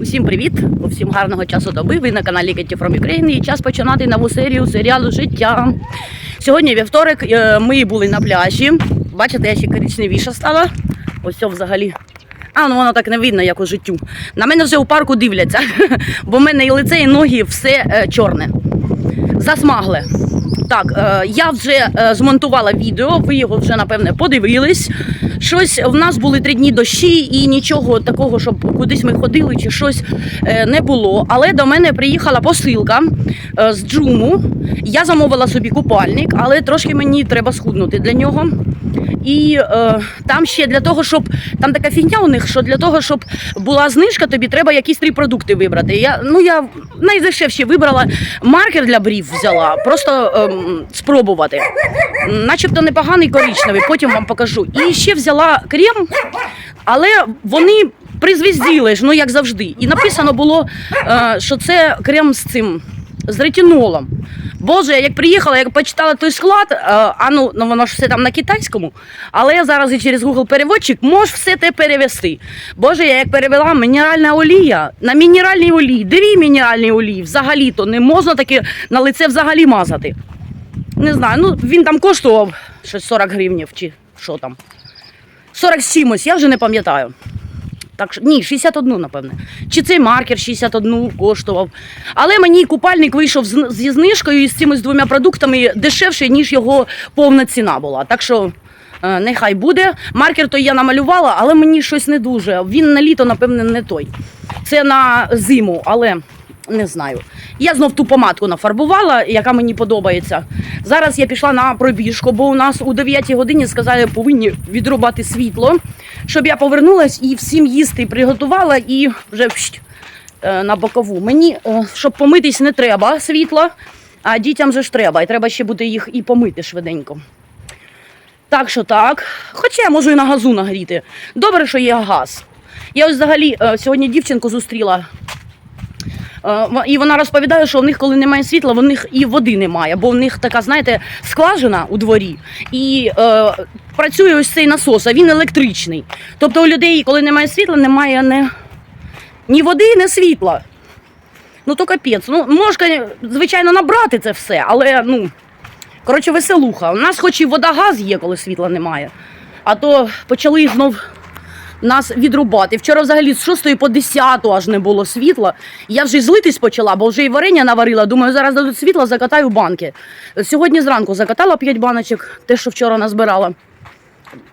Всім привіт! Всім гарного часу доби. Ви на каналі Кеті From Ukraine і час починати нову серію серіалу Життя. Сьогодні вівторок. е, Ми були на пляжі. Бачите, я ще коричневіша стала. Ось це взагалі. А, ну воно так не видно, як у життю. На мене вже у парку дивляться, бо в мене і лице, і ноги все е, чорне. Засмагле. Так, е, я вже змонтувала відео, ви його вже напевне подивились. Щось в нас були три дні дощі, і нічого такого, щоб кудись ми ходили чи щось е, не було. Але до мене приїхала посилка е, з Джуму. Я замовила собі купальник, але трошки мені треба схуднути для нього. І е, там ще для того, щоб там така фігня у них, що для того, щоб була знижка, тобі треба якісь три продукти вибрати. Я ну я найдешевші вибрала маркер для брів, взяла, просто ем, спробувати. Начебто непоганий коричневий, потім вам покажу. І ще взяла крем, але вони призвізділи ж, ну як завжди. І написано було, е, що це крем з цим з ретинолом. Боже, я як приїхала, як почитала той склад, е, а ну, ну воно ж все там на китайському, але я зараз і через Google переводчик можу все те перевести. Боже, я як перевела мінеральна олія на мінеральній олії, дві мінеральні олії, взагалі-то не можна таке на лице взагалі мазати. Не знаю, ну він там коштував щось 40 гривнів чи що там. 40 з чимось, я вже не пам'ятаю. Так що ні, 61, напевне. Чи цей маркер 61 коштував. Але мені купальник вийшов зі знижкою і з цими двома продуктами дешевше, ніж його повна ціна була. Так що е, нехай буде. Маркер то я намалювала, але мені щось не дуже. Він на літо, напевне, не той. Це на зиму, але не знаю. Я знов ту помадку нафарбувала, яка мені подобається. Зараз я пішла на пробіжку, бо у нас у 9 годині сказали, повинні відрубати світло, щоб я повернулась і всім їсти приготувала і вже е, на бокову. Мені, е, щоб помитись, не треба світла, а дітям же ж треба. І треба ще буде їх і помити швиденько. Так що так. Хоча я можу і на газу нагріти. Добре, що є газ. Я ось взагалі е, сьогодні дівчинку зустріла. Е, І вона розповідає, що в них, коли немає світла, в них і води немає, бо в них така, знаєте, скважина у дворі. І е, працює ось цей насос, а він електричний. Тобто у людей, коли немає світла, немає не, ні води, ні світла. Ну то капець. Ну, можна, звичайно, набрати це все, але ну. Коротше, веселуха. У нас хоч і вода газ є, коли світла немає. А то почали знов нас відрубати. Вчора взагалі з 6 по 10 аж не було світла. Я вже й злитись почала, бо вже і варення наварила. Думаю, зараз дадуть світло, закатаю банки. Сьогодні зранку закатала 5 баночок, те, що вчора назбирала.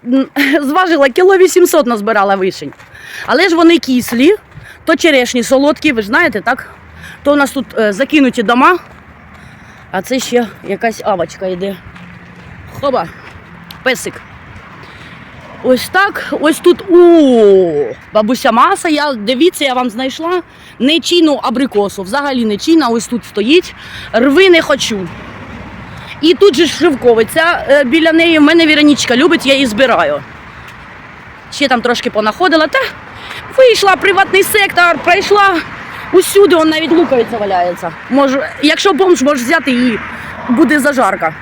Зважила кіло 800 назбирала вишень. Але ж вони кислі, то черешні солодкі, ви ж знаєте, так? То у нас тут е, закинуті дома, а це ще якась авочка йде. Хоба, песик. Ось так, ось тут у бабуся маса. Я дивіться, я вам знайшла нечійну абрикосу. Взагалі нечійна, ось тут стоїть. Рви не хочу. І тут же шивковиця е, біля неї. В мене Віронічка любить, я її збираю. Ще там трошки понаходила. Та вийшла приватний сектор, пройшла усюди, он навіть луковиця валяється. Може, якщо бомж може взяти і буде зажарка.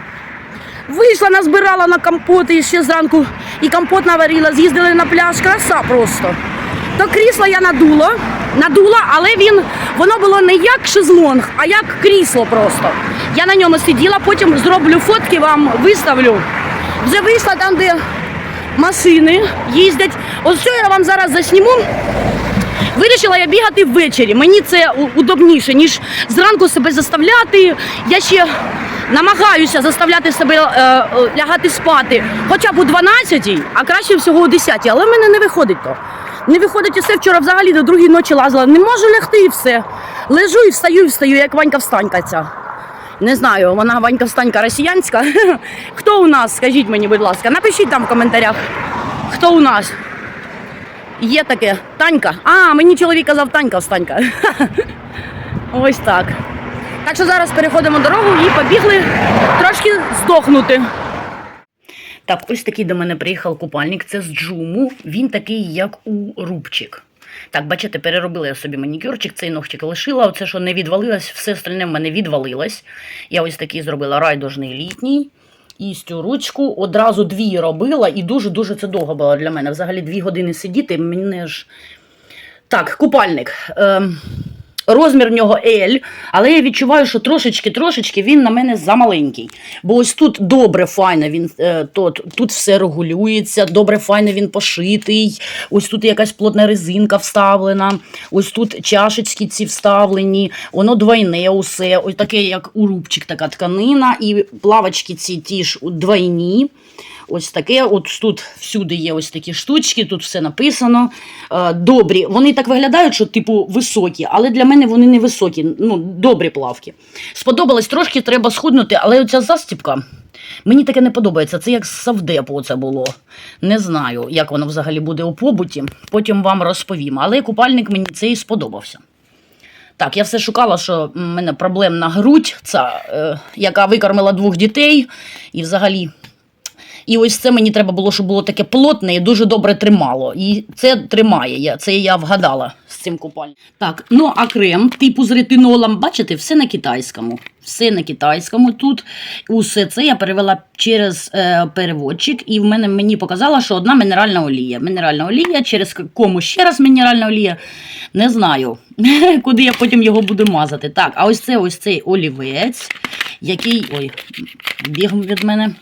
Вийшла, назбирала на компот і ще зранку і компот наварила, з'їздили на пляж, краса просто. То крісло я надула, надула, але він, воно було не як шезлонг, а як крісло просто. Я на ньому сиділа, потім зроблю фотки, вам виставлю. Вже вийшла там, де машини їздять. Ось що я вам зараз засніму. Вирішила я бігати ввечері. Мені це удобніше, ніж зранку себе заставляти. Я ще намагаюся заставляти себе е, е, лягати спати хоча б у 12, а краще всього о 10, але в мене не виходить то. Не виходить і все. Вчора взагалі до другої ночі лазила. Не можу лягти і все. Лежу і встаю, і встаю, як Ванька встанька ця. Не знаю, вона Ванька встанька росіянська. Хто у нас? Скажіть мені, будь ласка, напишіть там в коментарях. Хто у нас? Є таке Танька. А, мені чоловік казав Танька встанька. Ось так. Так що зараз переходимо дорогу і побігли трошки здохнути. Так, ось такий до мене приїхав купальник. Це з джуму. Він такий, як у рубчик. Так, бачите, переробила я собі манікюрчик, цей ногтик лишила. Оце, що не відвалилось, все остальне в мене відвалилось. Я ось такий зробила райдужний літній. І цю ручку одразу дві робила, і дуже-дуже це довго було для мене. Взагалі дві години сидіти, мене ж Так, купальник. Ем, розмір в нього L, але я відчуваю, що трошечки-трошечки він на мене замаленький. Бо ось тут добре, файно він е, тут, тут все регулюється, добре, файно він пошитий. Ось тут якась плотна резинка вставлена, ось тут чашечки ці вставлені, воно двойне усе, ось таке, як у рубчик, така тканина, і плавочки ці ті ж двойні. Ось таке, от тут всюди є ось такі штучки, тут все написано. Е, добрі. Вони так виглядають, що типу високі, але для мене вони не високі, ну, добрі плавки. Сподобалось трошки, треба схуднути, але оця застіпка. Мені таке не подобається. Це як савдепу це було. Не знаю, як воно взагалі буде у побуті. Потім вам розповім. Але купальник мені цей сподобався. Так, я все шукала, що в мене проблемна грудь, ця, е, яка викормила двох дітей, і взагалі і ось це мені треба було, щоб було таке плотне і дуже добре тримало. І це тримає. Це я вгадала з цим купальним. Так, ну а крем, типу з ретинолом, бачите, все на китайському. Все на китайському тут. Усе це я перевела через е, переводчик, і в мене мені показало, що одна мінеральна олія. Мінеральна олія, через кому ще раз мінеральна олія. Не знаю, куди я потім його буду мазати. Так, а ось це ось цей олівець, який. Ой, біг від мене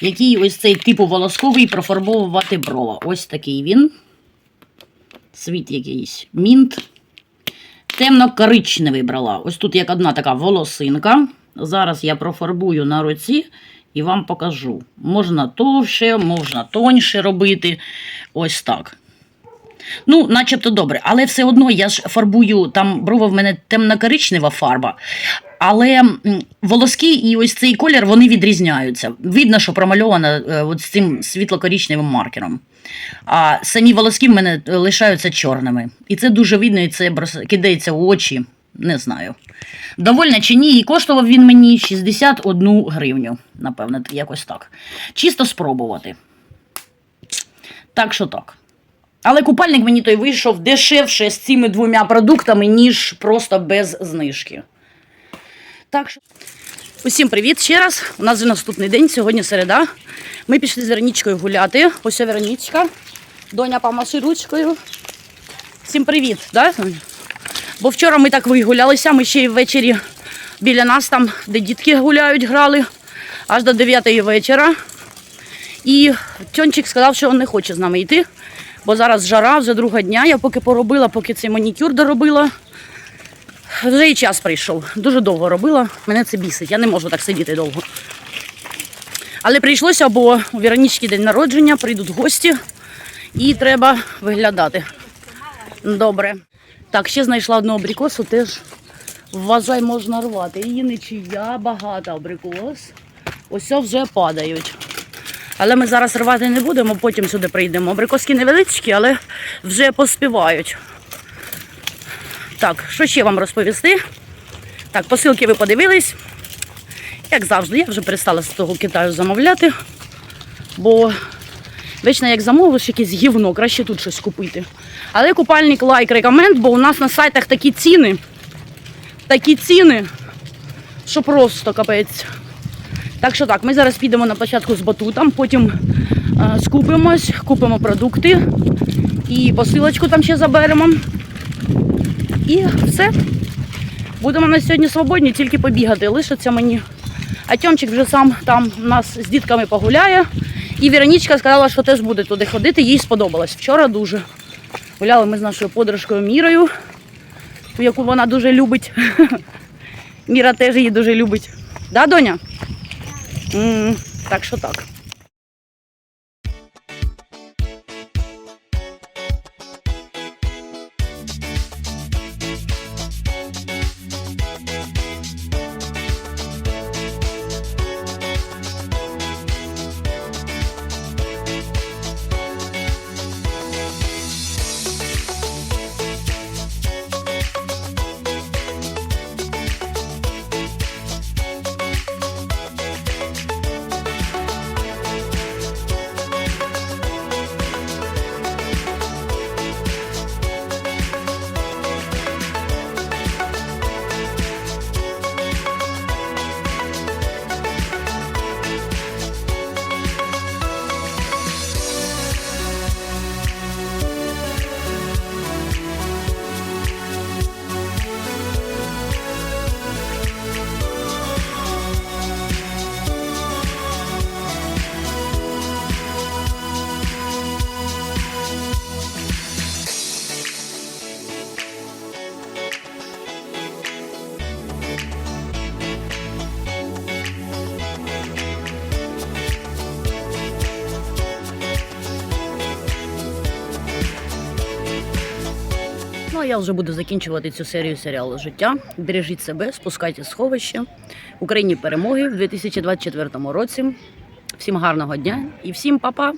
який ось цей типу волосковий профарбовувати брова. Ось такий він. Світ якийсь мінт. Темно-коричневий брала. Ось тут як одна така волосинка. Зараз я профарбую на руці і вам покажу. Можна товще, можна тоньше робити. Ось так. Ну, начебто добре, але все одно я ж фарбую, там брова в мене темно-коричнева фарба. Але волоски і ось цей колір вони відрізняються. Видно, що промальовано е, з цим світло-коричневим маркером. А самі волоски в мене е, лишаються чорними. І це дуже видно, і це кидається в очі. Не знаю. Довольна чи ні, і коштував він мені 61 гривню, напевно, якось так. Чисто спробувати. Так що так. Але купальник мені той вийшов дешевше з цими двома продуктами, ніж просто без знижки. Так що. Усім привіт ще раз. У нас вже наступний день, сьогодні середа. Ми пішли з Веронічкою гуляти. Ось Веронічка. Доня помаши ручкою. Всім привіт, да? Бо вчора ми так вигулялися, ми ще й ввечері біля нас там, де дітки гуляють, грали, аж до 9 вечора. І Тьончик сказав, що він не хоче з нами йти, бо зараз жара, вже друга дня. Я поки поробила, поки цей манікюр доробила. Вже і час прийшов. Дуже довго робила. Мене це бісить. Я не можу так сидіти довго. Але прийшлося, бо у Віронічки день народження, прийдуть гості і треба виглядати. Добре. Так, ще знайшла одну абрикосу, теж вважай, можна рвати. Її нічия, багато абрикос. Ось вже падають. Але ми зараз рвати не будемо, потім сюди прийдемо. Абрикоски невеличкі, але вже поспівають. Так, що ще вам розповісти? Так, посилки ви подивились. Як завжди, я вже перестала з того Китаю замовляти, бо вечно як замовиш якесь гівно, краще тут щось купити. Але купальник лайк рекоменд, бо у нас на сайтах такі ціни, такі ціни, що просто капець. Так що так, ми зараз підемо на площадку з батутом, потім е, скупимось, купимо продукти і посилочку там ще заберемо. І все. Будемо на сьогодні свободні, тільки побігати. Лишиться мені. А Тьомчик вже сам там нас з дітками погуляє. І Віронічка сказала, що теж буде туди ходити, їй сподобалось. Вчора дуже. Гуляли ми з нашою подружкою Мірою, яку вона дуже любить. Міра теж її дуже любить. Да, доня? Так що так. Ну а я вже буду закінчувати цю серію серіалу життя. Бережіть себе, спускайте сховище. Україні перемоги в 2024 році. Всім гарного дня і всім па-па!